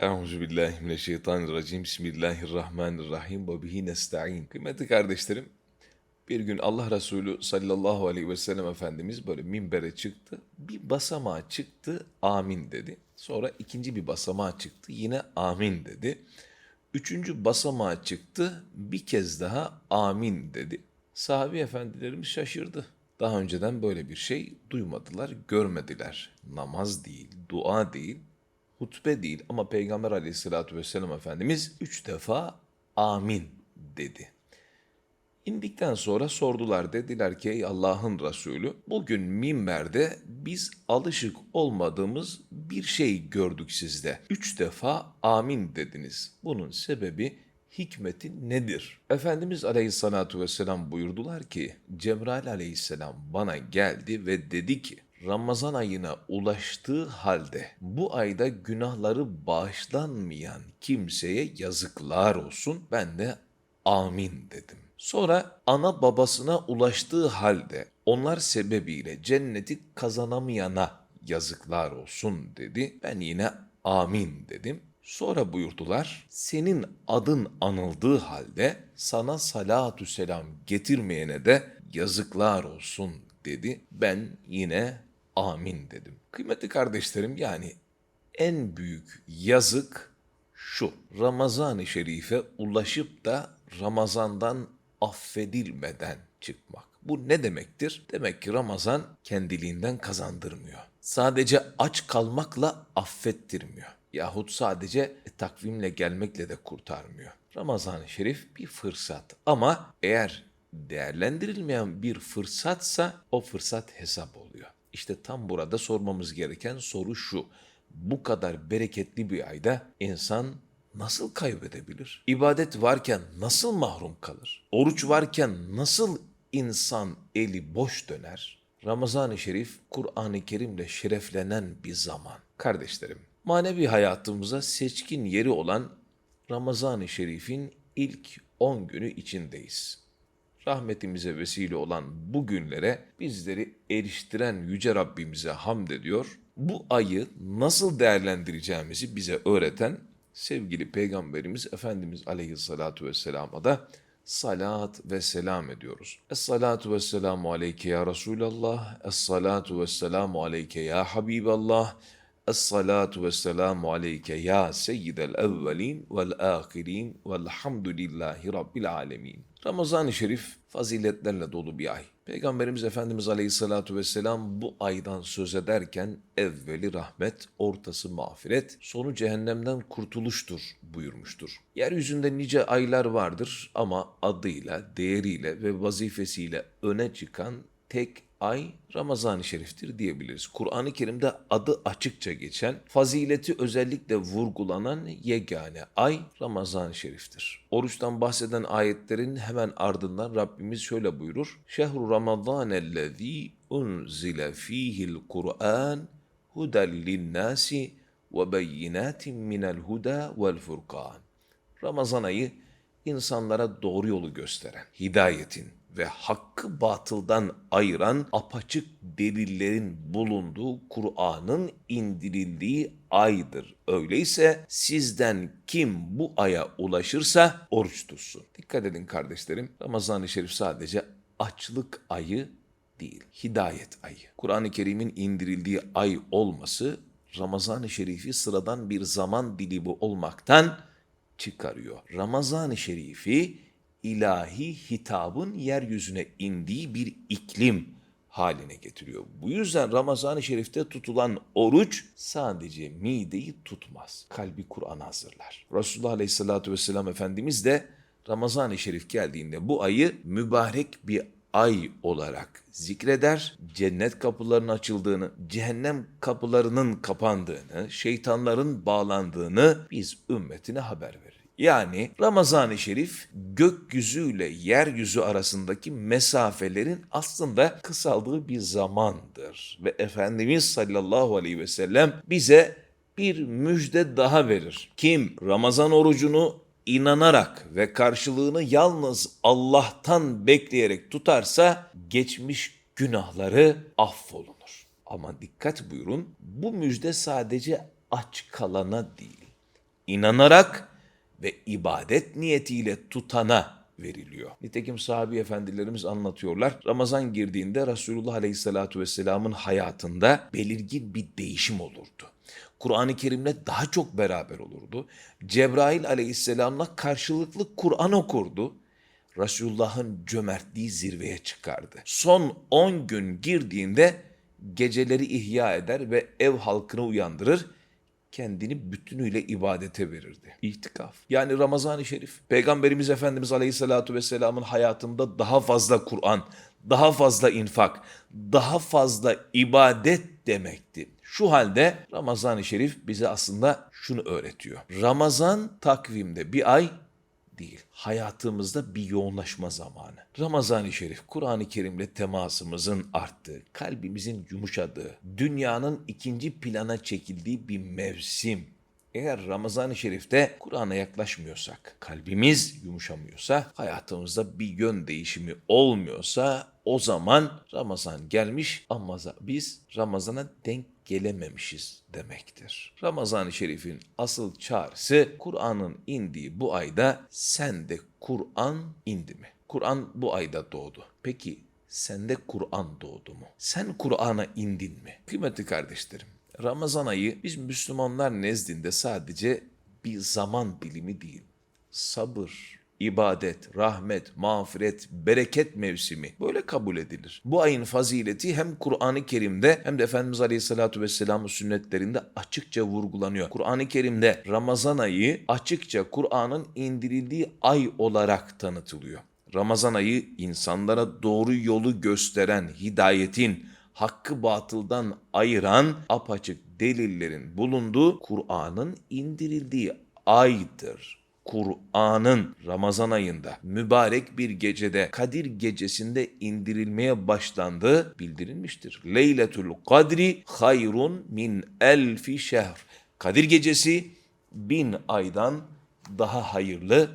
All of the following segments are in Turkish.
Euzu billahi mineşşeytanirracim. Bismillahirrahmanirrahim. Ve bihi nestaîn. Kıymetli kardeşlerim, bir gün Allah Resulü sallallahu aleyhi ve sellem Efendimiz böyle minbere çıktı. Bir basamağa çıktı, amin dedi. Sonra ikinci bir basamağa çıktı, yine amin dedi. Üçüncü basamağa çıktı, bir kez daha amin dedi. Sahabi efendilerimiz şaşırdı. Daha önceden böyle bir şey duymadılar, görmediler. Namaz değil, dua değil, hutbe değil ama Peygamber aleyhissalatü vesselam Efendimiz üç defa amin dedi. İndikten sonra sordular dediler ki ey Allah'ın Resulü bugün minberde biz alışık olmadığımız bir şey gördük sizde. Üç defa amin dediniz. Bunun sebebi hikmeti nedir? Efendimiz aleyhissalatu vesselam buyurdular ki Cebrail aleyhisselam bana geldi ve dedi ki Ramazan ayına ulaştığı halde bu ayda günahları bağışlanmayan kimseye yazıklar olsun ben de amin dedim. Sonra ana babasına ulaştığı halde onlar sebebiyle cenneti kazanamayana yazıklar olsun dedi. Ben yine amin dedim. Sonra buyurdular, senin adın anıldığı halde sana salatü selam getirmeyene de yazıklar olsun dedi. Ben yine amin dedim. Kıymetli kardeşlerim yani en büyük yazık şu. Ramazan-ı Şerif'e ulaşıp da Ramazan'dan affedilmeden çıkmak. Bu ne demektir? Demek ki Ramazan kendiliğinden kazandırmıyor. Sadece aç kalmakla affettirmiyor. Yahut sadece e, takvimle gelmekle de kurtarmıyor. Ramazan-ı Şerif bir fırsat ama eğer değerlendirilmeyen bir fırsatsa o fırsat hesap oluyor. İşte tam burada sormamız gereken soru şu. Bu kadar bereketli bir ayda insan nasıl kaybedebilir? İbadet varken nasıl mahrum kalır? Oruç varken nasıl insan eli boş döner? Ramazan-ı Şerif Kur'an-ı Kerim'le şereflenen bir zaman. Kardeşlerim, manevi hayatımıza seçkin yeri olan Ramazan-ı Şerif'in ilk 10 günü içindeyiz rahmetimize vesile olan bu günlere bizleri eriştiren Yüce Rabbimize hamd ediyor. Bu ayı nasıl değerlendireceğimizi bize öğreten sevgili Peygamberimiz Efendimiz Aleyhissalatu Vesselam'a da salat ve selam ediyoruz. Es-salatu ve selamu aleyke ya Resulallah, es-salatu ve selamu aleyke ya Habiballah, Es-salatu ve selamu aleyke ya seyyidel evvelin vel ahirin velhamdülillahi rabbil alemin. Ramazan-ı Şerif faziletlerle dolu bir ay. Peygamberimiz Efendimiz Aleyhissalatu vesselam bu aydan söz ederken evveli rahmet, ortası mağfiret, sonu cehennemden kurtuluştur buyurmuştur. Yeryüzünde nice aylar vardır ama adıyla, değeriyle ve vazifesiyle öne çıkan tek ay Ramazan-ı Şerif'tir diyebiliriz. Kur'an-ı Kerim'de adı açıkça geçen, fazileti özellikle vurgulanan yegane ay Ramazan-ı Şerif'tir. Oruçtan bahseden ayetlerin hemen ardından Rabbimiz şöyle buyurur. Şehru Ramazanellezî unzile fîhil Kur'an huden linnâsi ve beyinatin minel huda vel furkan. Ramazan ayı insanlara doğru yolu gösteren, hidayetin, ve hakkı batıldan ayıran apaçık delillerin bulunduğu Kur'an'ın indirildiği aydır. Öyleyse sizden kim bu aya ulaşırsa oruç tutsun. Dikkat edin kardeşlerim, Ramazan-ı Şerif sadece açlık ayı değil, hidayet ayı. Kur'an-ı Kerim'in indirildiği ay olması Ramazan-ı Şerif'i sıradan bir zaman dilimi olmaktan çıkarıyor. Ramazan-ı Şerif'i ilahi hitabın yeryüzüne indiği bir iklim haline getiriyor. Bu yüzden Ramazan-ı Şerif'te tutulan oruç sadece mideyi tutmaz. Kalbi Kur'an hazırlar. Resulullah Aleyhisselatü Vesselam Efendimiz de Ramazan-ı Şerif geldiğinde bu ayı mübarek bir ay olarak zikreder. Cennet kapılarının açıldığını, cehennem kapılarının kapandığını, şeytanların bağlandığını biz ümmetine haber verir. Yani Ramazan-ı Şerif gökyüzüyle yeryüzü arasındaki mesafelerin aslında kısaldığı bir zamandır. Ve Efendimiz sallallahu aleyhi ve sellem bize bir müjde daha verir. Kim Ramazan orucunu inanarak ve karşılığını yalnız Allah'tan bekleyerek tutarsa geçmiş günahları affolunur. Ama dikkat buyurun bu müjde sadece aç kalana değil inanarak ve ibadet niyetiyle tutana veriliyor. Nitekim sahabi efendilerimiz anlatıyorlar. Ramazan girdiğinde Resulullah Aleyhisselatü Vesselam'ın hayatında belirgin bir değişim olurdu. Kur'an-ı Kerim'le daha çok beraber olurdu. Cebrail Aleyhisselam'la karşılıklı Kur'an okurdu. Resulullah'ın cömertliği zirveye çıkardı. Son 10 gün girdiğinde geceleri ihya eder ve ev halkını uyandırır kendini bütünüyle ibadete verirdi. İhtikaf. Yani Ramazan-ı Şerif. Peygamberimiz Efendimiz Aleyhisselatü Vesselam'ın hayatında daha fazla Kur'an, daha fazla infak, daha fazla ibadet demekti. Şu halde Ramazan-ı Şerif bize aslında şunu öğretiyor. Ramazan takvimde bir ay değil. Hayatımızda bir yoğunlaşma zamanı. Ramazan-ı Şerif, Kur'an-ı Kerim'le temasımızın arttığı, kalbimizin yumuşadığı, dünyanın ikinci plana çekildiği bir mevsim. Eğer Ramazan-ı Şerif'te Kur'an'a yaklaşmıyorsak, kalbimiz yumuşamıyorsa, hayatımızda bir yön değişimi olmuyorsa o zaman Ramazan gelmiş ama biz Ramazan'a denk gelememişiz demektir. Ramazan-ı Şerif'in asıl çağrısı Kur'an'ın indiği bu ayda sende Kur'an indi mi? Kur'an bu ayda doğdu. Peki sende Kur'an doğdu mu? Sen Kur'an'a indin mi? Kıymetli kardeşlerim, Ramazan ayı biz Müslümanlar nezdinde sadece bir zaman bilimi değil, sabır, ibadet, rahmet, mağfiret, bereket mevsimi böyle kabul edilir. Bu ayın fazileti hem Kur'an-ı Kerim'de hem de Efendimiz Aleyhisselatü Vesselam'ın sünnetlerinde açıkça vurgulanıyor. Kur'an-ı Kerim'de Ramazan ayı açıkça Kur'an'ın indirildiği ay olarak tanıtılıyor. Ramazan ayı insanlara doğru yolu gösteren hidayetin, hakkı batıldan ayıran apaçık delillerin bulunduğu Kur'an'ın indirildiği aydır. Kur'an'ın Ramazan ayında mübarek bir gecede Kadir gecesinde indirilmeye başlandığı bildirilmiştir. Leyletul Kadri hayrun min elfi şehr. Kadir gecesi bin aydan daha hayırlı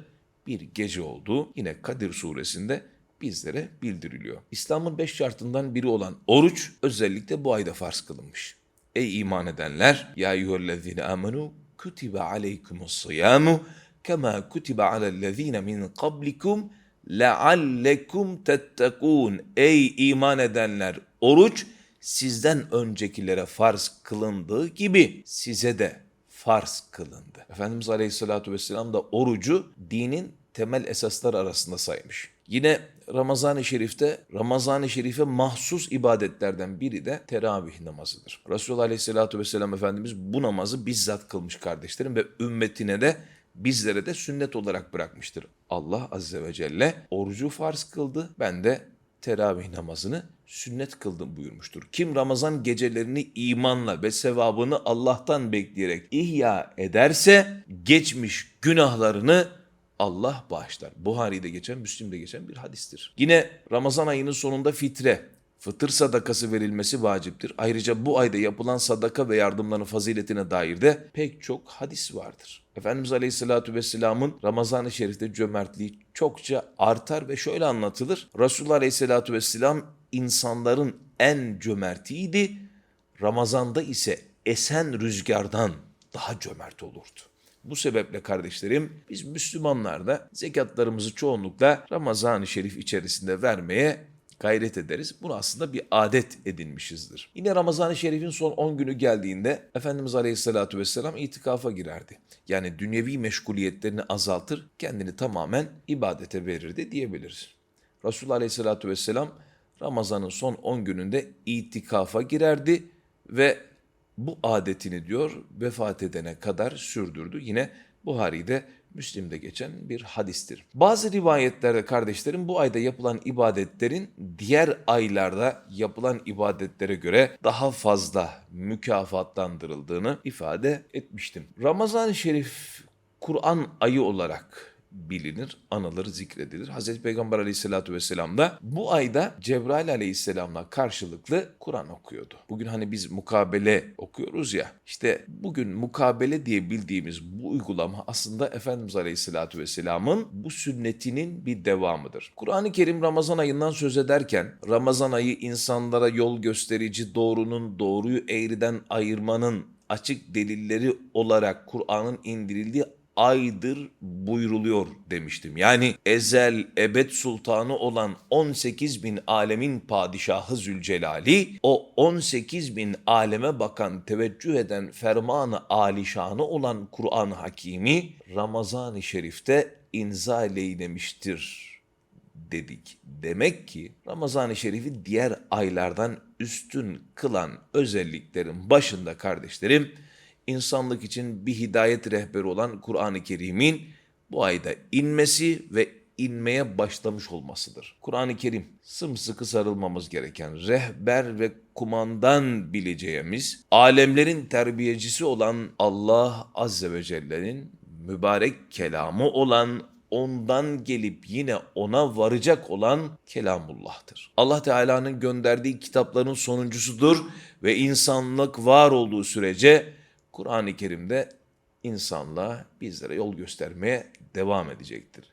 bir gece olduğu yine Kadir suresinde bizlere bildiriliyor. İslam'ın beş şartından biri olan oruç özellikle bu ayda farz kılınmış. Ey iman edenler! Ya eyyühellezine amenu kutibe aleykumus siyamu kema kutibe alellezine min qablikum leallekum tettekûn. Ey iman edenler! Oruç sizden öncekilere farz kılındığı gibi size de farz kılındı. Efendimiz Aleyhisselatü Vesselam da orucu dinin temel esaslar arasında saymış. Yine Ramazan-ı Şerif'te Ramazan-ı Şerif'e mahsus ibadetlerden biri de teravih namazıdır. Resulullah Aleyhisselatü Vesselam Efendimiz bu namazı bizzat kılmış kardeşlerim ve ümmetine de bizlere de sünnet olarak bırakmıştır. Allah Azze ve Celle orucu farz kıldı. Ben de teravih namazını sünnet kıldım buyurmuştur. Kim Ramazan gecelerini imanla ve sevabını Allah'tan bekleyerek ihya ederse geçmiş günahlarını Allah bağışlar. Buhari'de geçen, Müslim'de geçen bir hadistir. Yine Ramazan ayının sonunda fitre, fıtır sadakası verilmesi vaciptir. Ayrıca bu ayda yapılan sadaka ve yardımların faziletine dair de pek çok hadis vardır. Efendimiz Aleyhisselatü Vesselam'ın Ramazan-ı Şerif'te cömertliği çokça artar ve şöyle anlatılır. Resulullah Aleyhisselatü Vesselam insanların en cömertiydi. Ramazan'da ise esen rüzgardan daha cömert olurdu. Bu sebeple kardeşlerim biz Müslümanlar da zekatlarımızı çoğunlukla Ramazan-ı Şerif içerisinde vermeye gayret ederiz. Bunu aslında bir adet edinmişizdir. Yine Ramazan-ı Şerif'in son 10 günü geldiğinde Efendimiz Aleyhisselatü Vesselam itikafa girerdi. Yani dünyevi meşguliyetlerini azaltır, kendini tamamen ibadete verirdi diyebiliriz. Resulullah Aleyhisselatü Vesselam Ramazan'ın son 10 gününde itikafa girerdi ve bu adetini diyor vefat edene kadar sürdürdü. Yine Buhari'de Müslim'de geçen bir hadistir. Bazı rivayetlerde kardeşlerim bu ayda yapılan ibadetlerin diğer aylarda yapılan ibadetlere göre daha fazla mükafatlandırıldığını ifade etmiştim. Ramazan-ı Şerif Kur'an ayı olarak bilinir, anılır, zikredilir. Hazreti Peygamber aleyhissalatü vesselam da bu ayda Cebrail aleyhisselamla karşılıklı Kur'an okuyordu. Bugün hani biz mukabele okuyoruz ya, işte bugün mukabele diye bildiğimiz bu uygulama aslında Efendimiz aleyhissalatü vesselamın bu sünnetinin bir devamıdır. Kur'an-ı Kerim Ramazan ayından söz ederken, Ramazan ayı insanlara yol gösterici, doğrunun doğruyu eğriden ayırmanın açık delilleri olarak Kur'an'ın indirildiği aydır buyruluyor demiştim. Yani ezel ebed sultanı olan 18 bin alemin padişahı Zülcelali o 18 bin aleme bakan teveccüh eden fermanı alişanı olan Kur'an-ı Hakimi Ramazan-ı Şerif'te inza eylemiştir dedik. Demek ki Ramazan-ı Şerif'i diğer aylardan üstün kılan özelliklerin başında kardeşlerim insanlık için bir hidayet rehberi olan Kur'an-ı Kerim'in bu ayda inmesi ve inmeye başlamış olmasıdır. Kur'an-ı Kerim sımsıkı sarılmamız gereken rehber ve kumandan bileceğimiz alemlerin terbiyecisi olan Allah Azze ve Celle'nin mübarek kelamı olan ondan gelip yine ona varacak olan kelamullah'tır. Allah Teala'nın gönderdiği kitapların sonuncusudur ve insanlık var olduğu sürece Kur'an-ı Kerim'de insanlığa bizlere yol göstermeye devam edecektir.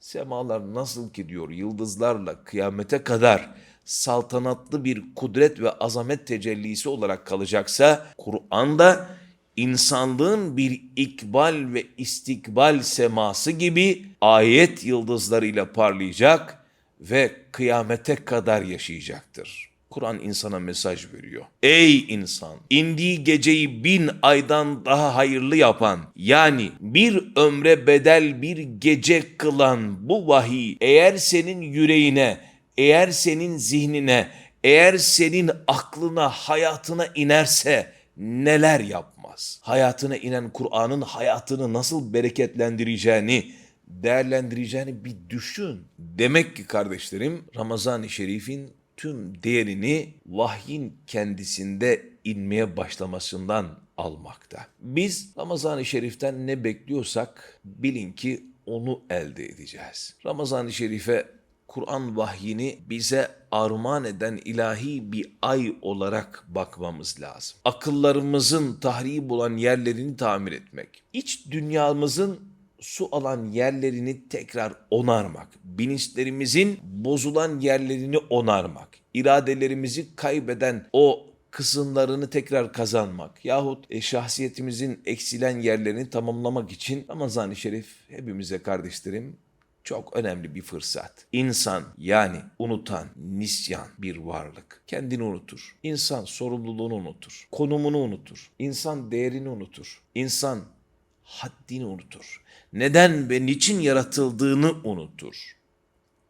Semalar nasıl ki diyor yıldızlarla kıyamete kadar saltanatlı bir kudret ve azamet tecellisi olarak kalacaksa Kur'an da insanlığın bir ikbal ve istikbal seması gibi ayet yıldızlarıyla parlayacak ve kıyamete kadar yaşayacaktır. Kur'an insana mesaj veriyor. Ey insan! indiği geceyi bin aydan daha hayırlı yapan, yani bir ömre bedel bir gece kılan bu vahiy eğer senin yüreğine, eğer senin zihnine, eğer senin aklına, hayatına inerse neler yapmaz? Hayatına inen Kur'an'ın hayatını nasıl bereketlendireceğini, değerlendireceğini bir düşün. Demek ki kardeşlerim Ramazan-ı Şerif'in tüm değerini vahyin kendisinde inmeye başlamasından almakta. Biz Ramazan-ı Şerif'ten ne bekliyorsak bilin ki onu elde edeceğiz. Ramazan-ı Şerif'e Kur'an vahyini bize armağan eden ilahi bir ay olarak bakmamız lazım. Akıllarımızın tahrip olan yerlerini tamir etmek. İç dünyamızın su alan yerlerini tekrar onarmak, bilinçlerimizin bozulan yerlerini onarmak, iradelerimizi kaybeden o kısımlarını tekrar kazanmak yahut e, şahsiyetimizin eksilen yerlerini tamamlamak için Ramazan-ı Şerif hepimize kardeşlerim çok önemli bir fırsat. İnsan yani unutan, nisyan bir varlık. Kendini unutur. İnsan sorumluluğunu unutur. Konumunu unutur. İnsan değerini unutur. İnsan haddini unutur. Neden ve niçin yaratıldığını unutur.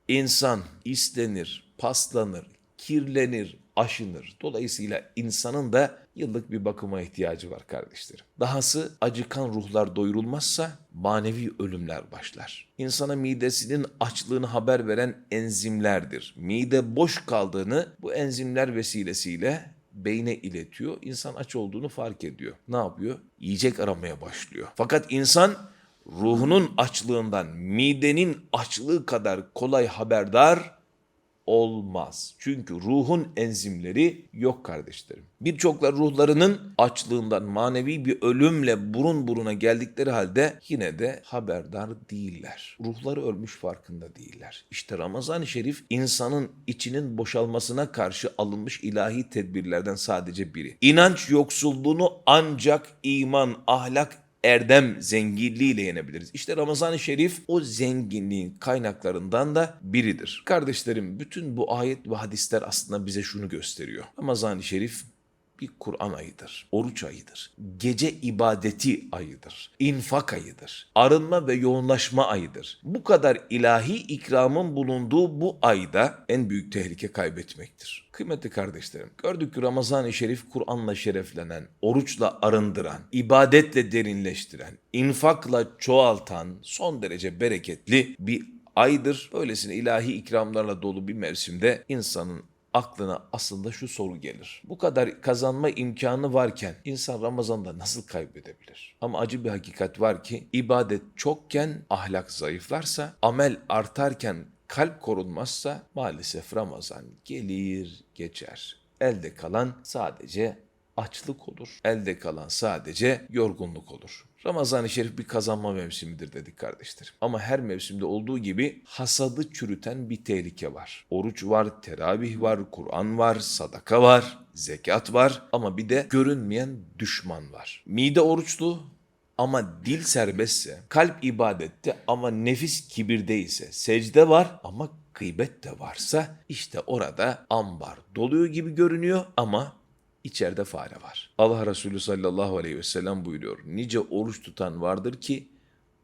İnsan istenir, paslanır, kirlenir, aşınır. Dolayısıyla insanın da yıllık bir bakıma ihtiyacı var kardeşlerim. Dahası acıkan ruhlar doyurulmazsa manevi ölümler başlar. İnsana midesinin açlığını haber veren enzimlerdir. Mide boş kaldığını bu enzimler vesilesiyle beyne iletiyor. İnsan aç olduğunu fark ediyor. Ne yapıyor? Yiyecek aramaya başlıyor. Fakat insan ruhunun açlığından midenin açlığı kadar kolay haberdar olmaz. Çünkü ruhun enzimleri yok kardeşlerim. Birçoklar ruhlarının açlığından manevi bir ölümle burun buruna geldikleri halde yine de haberdar değiller. Ruhları ölmüş farkında değiller. İşte Ramazan-ı Şerif insanın içinin boşalmasına karşı alınmış ilahi tedbirlerden sadece biri. İnanç yoksulluğunu ancak iman, ahlak erdem zenginliğiyle yenebiliriz. İşte Ramazan-ı Şerif o zenginliğin kaynaklarından da biridir. Kardeşlerim bütün bu ayet ve hadisler aslında bize şunu gösteriyor. Ramazan-ı Şerif bir Kur'an ayıdır, oruç ayıdır, gece ibadeti ayıdır, infak ayıdır, arınma ve yoğunlaşma ayıdır. Bu kadar ilahi ikramın bulunduğu bu ayda en büyük tehlike kaybetmektir. Kıymetli kardeşlerim, gördük ki Ramazan-ı Şerif Kur'an'la şereflenen, oruçla arındıran, ibadetle derinleştiren, infakla çoğaltan, son derece bereketli bir aydır. Böylesine ilahi ikramlarla dolu bir mevsimde insanın aklına aslında şu soru gelir. Bu kadar kazanma imkanı varken insan Ramazan'da nasıl kaybedebilir? Ama acı bir hakikat var ki ibadet çokken ahlak zayıflarsa, amel artarken kalp korunmazsa maalesef Ramazan gelir geçer. Elde kalan sadece açlık olur. Elde kalan sadece yorgunluk olur. Ramazan-ı Şerif bir kazanma mevsimidir dedik kardeşlerim. Ama her mevsimde olduğu gibi hasadı çürüten bir tehlike var. Oruç var, teravih var, Kur'an var, sadaka var, zekat var ama bir de görünmeyen düşman var. Mide oruçlu, ama dil serbestse, kalp ibadette ama nefis kibirde ise, secde var ama gıybet de varsa işte orada ambar doluyor gibi görünüyor ama içeride fare var. Allah Resulü sallallahu aleyhi ve sellem buyuruyor. Nice oruç tutan vardır ki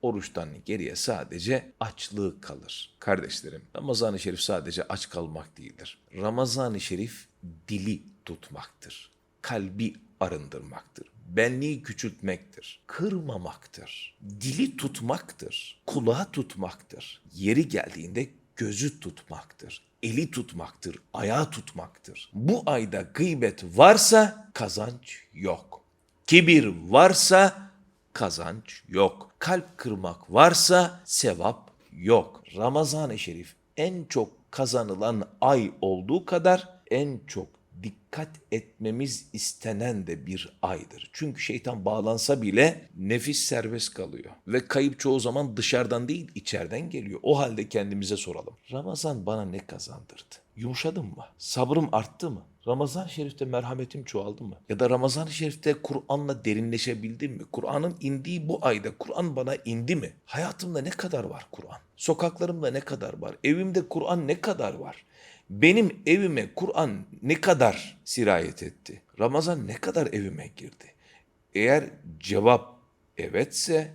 oruçtan geriye sadece açlığı kalır. Kardeşlerim, Ramazan-ı Şerif sadece aç kalmak değildir. Ramazan-ı Şerif dili tutmaktır. Kalbi arındırmaktır. Benliği küçültmektir. Kırmamaktır. Dili tutmaktır. Kulağı tutmaktır. Yeri geldiğinde gözü tutmaktır. Eli tutmaktır. Ayağı tutmaktır. Bu ayda gıybet varsa kazanç yok. Kibir varsa kazanç yok. Kalp kırmak varsa sevap yok. Ramazan-ı Şerif en çok kazanılan ay olduğu kadar en çok dikkat etmemiz istenen de bir aydır. Çünkü şeytan bağlansa bile nefis serbest kalıyor. Ve kayıp çoğu zaman dışarıdan değil içeriden geliyor. O halde kendimize soralım. Ramazan bana ne kazandırdı? Yumuşadım mı? Sabrım arttı mı? Ramazan-ı Şerif'te merhametim çoğaldı mı? Ya da Ramazan-ı Şerif'te Kur'an'la derinleşebildim mi? Kur'an'ın indiği bu ayda Kur'an bana indi mi? Hayatımda ne kadar var Kur'an? Sokaklarımda ne kadar var? Evimde Kur'an ne kadar var? Benim evime Kur'an ne kadar sirayet etti? Ramazan ne kadar evime girdi? Eğer cevap evetse,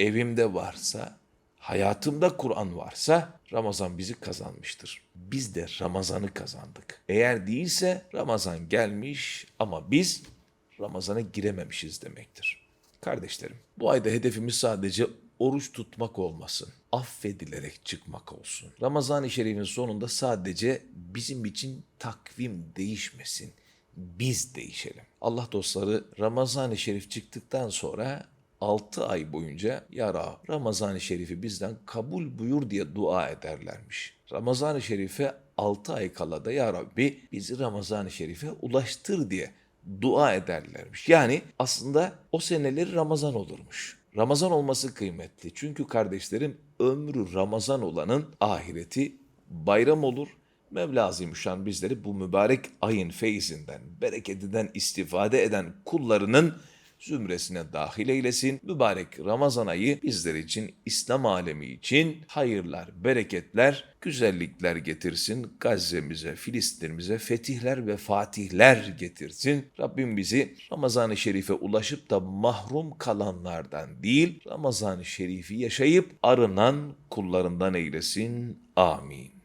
evimde varsa, hayatımda Kur'an varsa Ramazan bizi kazanmıştır. Biz de Ramazan'ı kazandık. Eğer değilse Ramazan gelmiş ama biz Ramazan'a girememişiz demektir. Kardeşlerim, bu ayda hedefimiz sadece oruç tutmak olmasın. Affedilerek çıkmak olsun. Ramazan-ı Şerif'in sonunda sadece bizim için takvim değişmesin. Biz değişelim. Allah dostları Ramazan-ı Şerif çıktıktan sonra 6 ay boyunca Ya Rab Ramazan-ı Şerif'i bizden kabul buyur diye dua ederlermiş. Ramazan-ı Şerif'e 6 ay kala da Ya Rabbi bizi Ramazan-ı Şerif'e ulaştır diye dua ederlermiş. Yani aslında o seneleri Ramazan olurmuş. Ramazan olması kıymetli. Çünkü kardeşlerim ömrü Ramazan olanın ahireti bayram olur. Mevla Azimüşşan bizleri bu mübarek ayın feyzinden, bereketinden istifade eden kullarının zümresine dahil eylesin. Mübarek Ramazan ayı bizler için, İslam alemi için hayırlar, bereketler, güzellikler getirsin. Gazze'mize, Filistin'imize fetihler ve fatihler getirsin. Rabbim bizi Ramazan-ı Şerif'e ulaşıp da mahrum kalanlardan değil, Ramazan-ı Şerif'i yaşayıp arınan kullarından eylesin. Amin.